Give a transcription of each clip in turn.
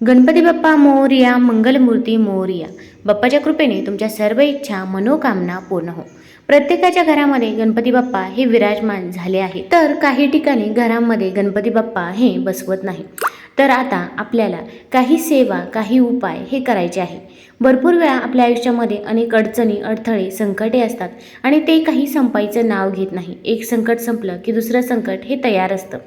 गणपती बाप्पा मोरया मंगलमूर्ती मोरया. बाप्पाच्या कृपेने तुमच्या सर्व इच्छा मनोकामना पूर्ण हो. प्रत्येकाच्या घरामध्ये गणपती बाप्पा हे विराजमान झाले आहे तर काही ठिकाणी घरामध्ये गणपती बाप्पा हे बसवत नाही. तर आता आपल्याला काही सेवा काही उपाय हे करायचे आहे. भरपूर वेळा आपल्या आयुष्यामध्ये अनेक अडचणी अडथळे संकटे असतात आणि ते काही संपायचं नाव घेत नाही. एक संकट संपलं की दुसरं संकट हे तयार असतं.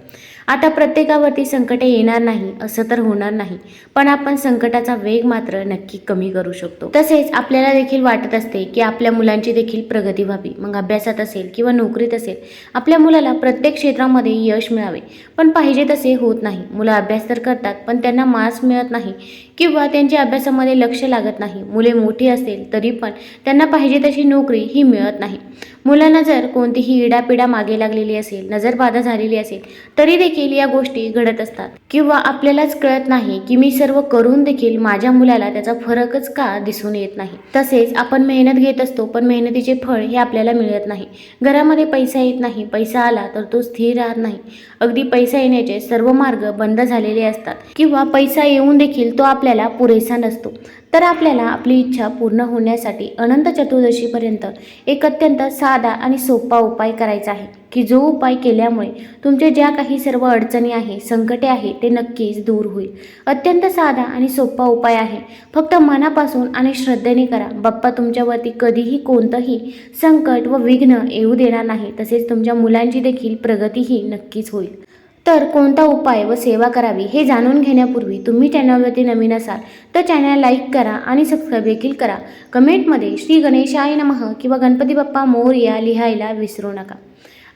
आता प्रत्येकावरती संकटे येणार नाही असं तर होणार नाही. पण आपण संकटाचा वेग मात्र नक्की कमी करू शकतो. तसेच आपल्याला देखील वाटत असते की आपल्या मुलांची देखील प्रगती व्हावी. मग अभ्यासात असेल किंवा नोकरीत असेल आपल्या मुलाला प्रत्येक क्षेत्रामध्ये यश मिळावे. पण पाहिजे तसे होत नाही. मुलं अभ्यास तर करतात पण त्यांना मार्क्स मिळत नाही किंवा त्यांच्या अभ्यासामध्ये लक्ष लागत नाही. मुले मोठी असेल तरी पण त्यांना पाहिजे तशी नोकरी ही मिळत नाही. मुलांना जर कोणतीही इडापिडा मागे लागलेली असेल नजरबाधा झालेली असेल तरी देखील या गोष्टी घडत असतात. किंवा आपल्यालाच कळत नाही की मी सर्व करून देखील माझ्या मुलाला त्याचा फरकच का दिसून येत नाही. तसेच आपण मेहनत घेत असतो पण मेहनतीचे फळ हे आपल्याला मिळत नाही. घरामध्ये पैसा येत नाही पैसा आला तर तो स्थिर राहत नाही. अगदी पैसा येण्याचे सर्व मार्ग बंद झालेले असतात किंवा पैसा येऊन देखील तो आपल्याला पुरेसा नसतो. तर आपल्याला आपली इच्छा पूर्ण होण्यासाठी अनंत चतुर्दशीपर्यंत एक अत्यंत साधा आणि सोपा उपाय करायचा आहे की जो उपाय केल्यामुळे तुमचे ज्या काही सर्व अडचणी आहे संकटे आहेत ते नक्कीच दूर होईल. अत्यंत साधा आणि सोपा उपाय आहे. फक्त मनापासून आणि श्रद्धेने करा. बाप्पा तुमच्यावरती कधीही कोणतंही संकट व विघ्न येऊ देणार नाही. तसेच तुमच्या मुलांची देखील प्रगतीही नक्कीच होईल. तर कोणता उपाय व सेवा करावी हे जाणून घेण्यापूर्वी तुम्ही चॅनलवरती नवीन असाल तर चॅनल लाईक करा आणि सबस्क्राईब देखील करा. कमेंटमध्ये श्री गणेशाय नमः किंवा गणपती बाप्पा मोरया लिहायला विसरू नका.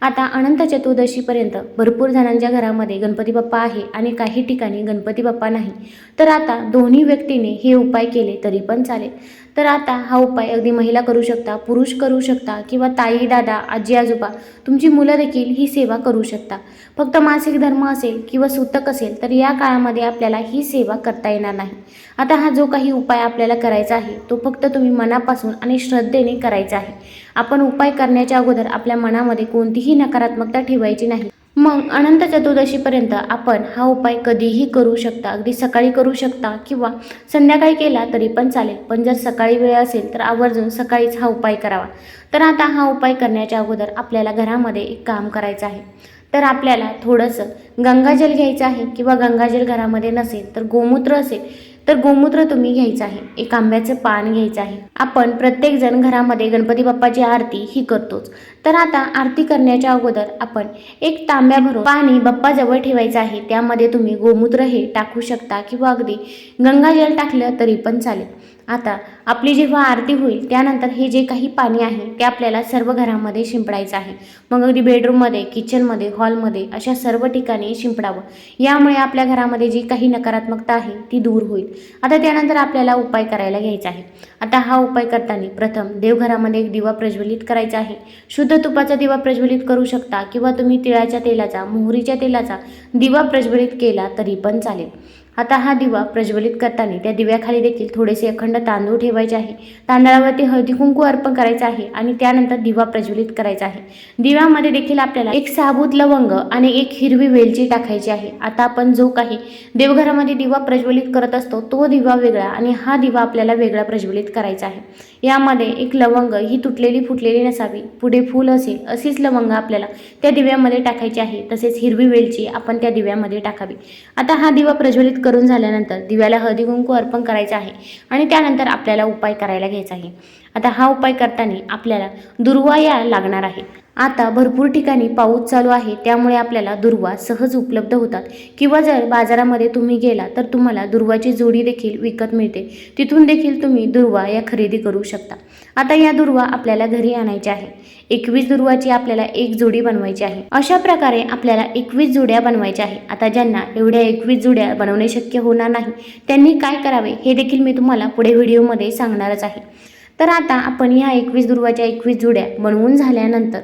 आता अनंत चतुर्दशीपर्यंत भरपूर जणांच्या घरामध्ये गणपती बाप्पा आहे आणि काही ठिकाणी गणपती बाप्पा नाही. तर आता दोन्ही व्यक्तीने हे उपाय केले तरी पण चालेल. तर आता हा उपाय अगदी महिला करू शकता पुरुष करू शकता किंवा ताई दादा आजी आजोबा तुमची मुलं देखील ही सेवा करू शकता. फक्त मासिक धर्म असेल किंवा सूतक असेल तर या काळामध्ये आपल्याला ही सेवा करता येणार नाही. आता हा जो काही उपाय आपल्याला करायचा आहे तो फक्त तुम्ही मनापासून आणि श्रद्धेने करायचा आहे. आपण उपाय करण्याच्या अगोदर आपल्या मनामध्ये कोणतीही नकारात्मकता ठेवायची नाही. मग अनंत चतुर्दशीपर्यंत आपण हा उपाय कधीही करू शकता. अगदी सकाळी करू शकता किंवा संध्याकाळी केला तरी पण चालेल. पण जर सकाळी वेळ असेल तर आवर्जून सकाळीच हा उपाय करावा. तर आता हा उपाय करण्याच्या अगोदर आपल्याला घरामध्ये एक काम करायचं आहे. तर आपल्याला थोडंसं गंगाजल घ्यायचं आहे किंवा गंगाजल घरामध्ये नसेल तर गोमूत्र असेल तर गोमूत्र तुम्ही घ्यायचं आहे. एक आंब्याचं पान घ्यायचं आहे. आपण प्रत्येकजण घरामध्ये गणपती बाप्पाची आरती ही करतोच. तर आता आरती करण्याच्या अगोदर आपण एक तांब्या भरून पाणी बाप्पाजवळ ठेवायचं आहे. त्यामध्ये तुम्ही गोमूत्र हे टाकू शकता किंवा अगदी गंगाजल टाकलं तरी पण चालेल. आता आपली जेव्हा आरती होईल त्यानंतर हे जे काही पाणी आहे ते आपल्याला सर्व घरामध्ये शिंपडायचं आहे. मग अगदी बेडरूममध्ये किचनमध्ये हॉलमध्ये अशा सर्व ठिकाणी शिंपडावं. यामुळे आपल्या घरामध्ये जी काही नकारात्मकता आहे ती दूर होईल. आता त्यानंतर आपल्याला उपाय करायला घ्यायचा आहे. आता हा उपाय करताना प्रथम देवघरामध्ये एक दिवा प्रज्वलित करायचा आहे. शुद्ध तुपाचा दिवा प्रज्वलित करू शकता किंवा तुम्ही तिळाच्या तेलाचा मोहरीच्या तेलाचा दिवा प्रज्वलित केला तरी पण चालेल. आता हा दिवा प्रज्वलित करताना त्या दिव्याखाली देखील थोडेसे अखंड तांदूळ ठेवायचे आहे. तांदळावरती हळदी कुंकू अर्पण करायचं आहे आणि त्यानंतर दिवा प्रज्वलित करायचा आहे. दिव्यामध्ये देखील आपल्याला एक साबूत लवंग आणि एक हिरवी वेलची टाकायची आहे. आता आपण जो काही देवघरामध्ये दिवा प्रज्वलित करत असतो तो दिवा वेगळा आणि हा दिवा आपल्याला वेगळा प्रज्वलित करायचा आहे. यामध्ये एक लवंग ही तुटलेली फुटलेली नसावी. पुढे फूल असेल अशीच लवंग आपल्याला त्या दिव्यामध्ये टाकायची आहे. तसेच हिरवी वेलची आपण त्या दिव्यामध्ये टाकावी. आता हा दिवा प्रज्वलित करून झाल्यानंतर दिव्याला हळदी कुंकू अर्पण करायचं आहे आणि त्यानंतर आपल्याला उपाय करायला घ्यायचा आहे. आता हा उपाय करताना आपल्याला दुर्वा या लागणार आहे. आता भरपूर ठिकाणी पाऊस चालू आहे त्यामुळे आपल्याला दुर्वा सहज उपलब्ध होतात. किंवा जर बाजारामध्ये तुम्ही गेला तर तुम्हाला दुर्वाची जोडी देखील विकत मिळते. तिथून देखील तुम्ही दुर्वा या खरेदी करू शकता. आता या दुर्वा आपल्याला घरी आणायच्या आहे एकवीस दुर्वाची आपल्याला एक जोडी बनवायची आहे. अशा प्रकारे आपल्याला एकवीस जोड्या बनवायच्या आहे आता ज्यांना एवढ्या एकवीस जोड्या बनवणे शक्य होणार नाही त्यांनी काय करावे हे देखील मी तुम्हाला पुढे व्हिडिओमध्ये सांगणारच आहे. तर आता आपण ह्या एकवीस दुर्वाच्या एकवीस जुड्या बनवून झाल्यानंतर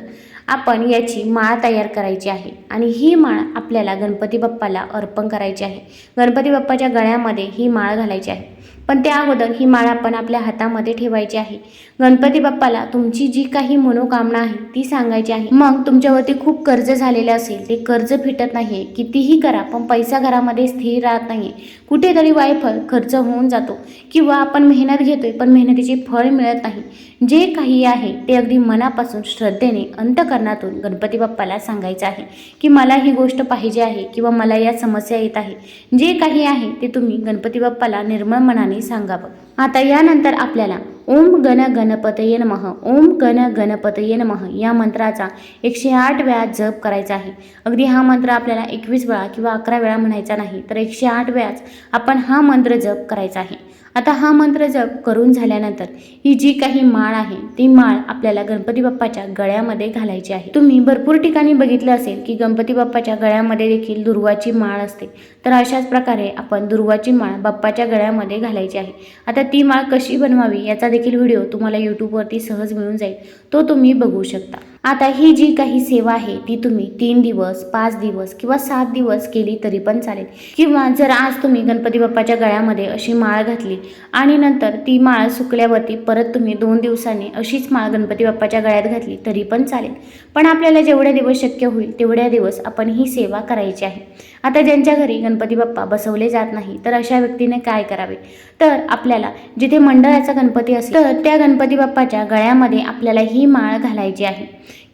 आपण याची माळ तयार करायची आहे. आणि ही माळ आपल्याला गणपती बाप्पाला अर्पण करायची आहे. गणपती बाप्पाच्या गळ्यामध्ये ही माळ घालायची आहे. पण त्या अगोदर ही माळ आपण आपल्या हातामध्ये ठेवायची आहे. गणपती बाप्पाला तुमची जी काही मनोकामना आहे ती सांगायची आहे. मग तुमच्यावरती खूप कर्ज झालेलं असेल ते कर्ज फिटत नाहीये कितीही करा पण पैसा घरामध्ये स्थिर राहत नाहीये. कुठेतरी वायफळ खर्च होऊन जातो. किंवा आपण मेहनत घेतोय पण मेहनतीचे फळ मिळत नाही. जे काही आहे ते अगदी मनापासून श्रद्धेने अंतकरणातून गणपती बाप्पाला सांगायचं आहे. की मला ही गोष्ट पाहिजे आहे किंवा मला या समस्या येत आहे. जे काही आहे ते तुम्ही गणपती बाप्पाला निर्मळ मनाने सांगावं आता यानंतर आपल्याला ओम गण गणपतये नमः ओम गण गणपतये नमः या मंत्राचा एकशे आठ वेळा जप करायचा आहे. अगदी हा मंत्र आपल्याला एकवीस वेळा किंवा अकरा वेळा म्हणायचा नाही तर एकशे आठ वेळाच आपण हा मंत्र जप करायचा आहे. आता हा मंत्र जप करून झाल्यानंतर ही जी काही माळ आहे ती माळ आपल्याला गणपती बाप्पाच्या गळ्यामध्ये घालायची आहे. तुम्ही भरपूर ठिकाणी बघितलं असेल की गणपती बाप्पाच्या गळ्यामध्ये देखील दुर्वाची माळ असते. तर अशाच प्रकारे आपण दुर्वाची माळ बाप्पाच्या गळ्यामध्ये घालायची आहे. आता ती माळ कशी बनवावी याचा देखील व्हिडिओ तुम्हाला यूट्यूबवरती सहज मिळून जाईल. तो तुम्ही बघू शकता. आता ही जी काही सेवा आहे ती तुम्ही तीन दिवस पाच दिवस किंवा सात दिवस केली तरी पण चालेल. किंवा जर आज तुम्ही गणपती बाप्पाच्या गळ्यामध्ये अशी माळ घातली आणि नंतर ती माळ सुकल्यावरती परत तुम्ही दोन दिवसांनी अशीच माळ गणपती बाप्पाच्या गळ्यात घातली तरी पण चालेल. पण आपल्याला जेवढ्या दिवस शक्य होईल तेवढ्या दिवस आपण ही सेवा करायची आहे. आता ज्यांच्या घरी गणपती बाप्पा बसवले जात नाही तर अशा व्यक्तीने काय करावे? तर आपल्याला जिथे मंडळाचा गणपती असेल तर त्या गणपती बाप्पाच्या गळ्यामध्ये आपल्याला ही माळ घालायची आहे.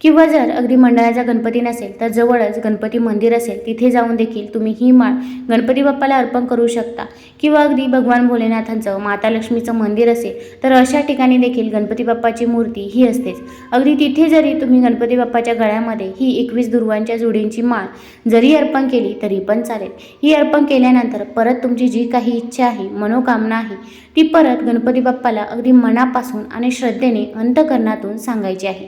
किंवा जर अगदी मंडळाचा गणपती नसेल तर जवळच गणपती मंदिर असेल तिथे जाऊन देखील तुम्ही ही माळ गणपती बाप्पाला अर्पण करू शकता. किंवा अगदी भगवान भोलेनाथांचं माता लक्ष्मीचं मंदिर असेल तर अशा ठिकाणी देखील गणपती बाप्पाची मूर्ती ही असतेच. अगदी तिथे जरी तुम्ही गणपती बाप्पाच्या गळ्यामध्ये ही एकवीस दुर्वांच्या जोडींची माळ जरी अर्पण केली तरी पण चालेल. ही अर्पण केल्यानंतर परत तुमची जी काही इच्छा आहे मनोकामना आहे ती परत गणपती बाप्पाला अगदी मनापासून आणि श्रद्धेने अंतकरणातून सांगायची आहे.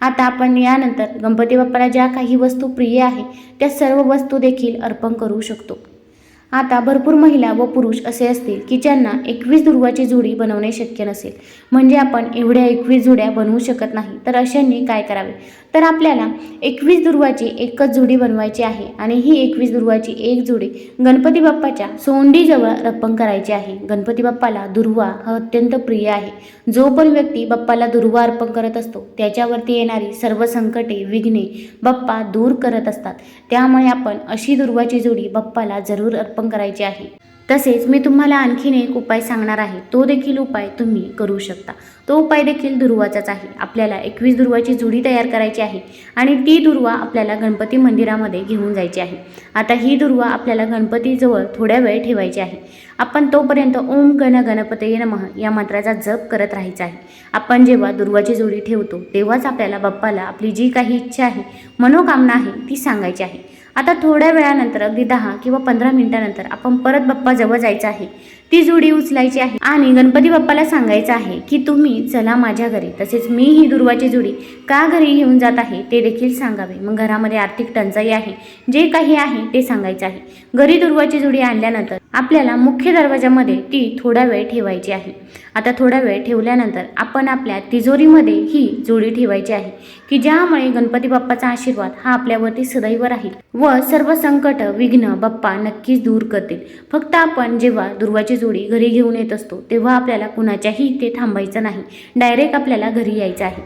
आता आपण यानंतर गणपती बाप्पाला ज्या काही वस्तू प्रिय आहे त्या सर्व वस्तू देखील अर्पण करू शकतो. आता भरपूर महिला व पुरुष असे असतील की ज्यांना एकवीस ध्रुवाची जोडी बनवणे शक्य नसेल. म्हणजे आपण एवढ्या एकवीस जोड्या बनवू शकत नाही. तर अशांनी काय करावे? तर आपल्याला एकवीस ध्रुवाची एकच जोडी बनवायची आहे आणि ही एकवीस ध्रुवाची एक जोडी गणपती बाप्पाच्या सोंडीजवळ अर्पण करायची आहे. गणपती बाप्पाला दुर्वा हा अत्यंत प्रिय आहे. जो पण व्यक्ती बाप्पाला दुर्वा अर्पण करत असतो त्याच्यावरती येणारी सर्व संकटे विघ्ने बाप्पा दूर करत असतात. त्यामुळे आपण अशी दुर्वाची जोडी बाप्पाला जरूर अर्पण करायची आहे. तसेच मी तुम्हाला आणखीन एक उपाय सांगणार आहे. तो देखील उपाय तुम्ही करू शकता. तो उपाय देखील दुर्वाचाच आहे. आपल्याला एकवीस दुर्वाची जुडी तयार करायची आहे आणि ती दुर्वा आपल्याला गणपती मंदिरामध्ये घेऊन जायची आहे. आता ही दुर्वा आपल्याला गणपतीजवळ थोड्या वेळ ठेवायची आहे. आपण तोपर्यंत ओम गण गणपतये नमः या मंत्राचा जप करत राहायचा आहे. आपण जेव्हा दुर्वाची जोडी ठेवतो तेव्हाच आपल्याला बाप्पाला आपली जी काही इच्छा आहे मनोकामना आहे ती सांगायची आहे. आता थोड्या वेळानंतर अगदी दहा किंवा पंधरा मिनिटानंतर आपण परत बाप्पाजवळ जायचं आहे. ती जुडी उचलायची आहे. आणि गणपती बाप्पाला सांगायचं आहे की तुम्ही चला माझ्या घरी. तसेच मी ही दुर्वाची जुडी का घरी घेऊन जात आहे ते देखील सांगावे. मग घरामध्ये आर्थिक टंचाई आहे. जे काही आहे ते सांगायचं आहे. घरी दुर्वाची जुडी आणल्यानंतर आपल्याला मुख्य दरवाजामध्ये ती थोडा वेळ ठेवायची आहे. आता थोडा वेळ ठेवल्यानंतर आपण आपल्या तिजोरीमध्ये ही जोडी ठेवायची आहे की ज्यामुळे गणपती बाप्पाचा आशीर्वाद हा आपल्यावरती सदैव राहील व सर्व संकट विघ्न बाप्पा नक्कीच दूर करतील. फक्त आपण जेव्हा दुर्वाची जोडी घरी घेऊन येत असतो तेव्हा आपल्याला कुणाच्याही इथे थांबायचं नाही. डायरेक्ट आपल्याला घरी यायचं आहे.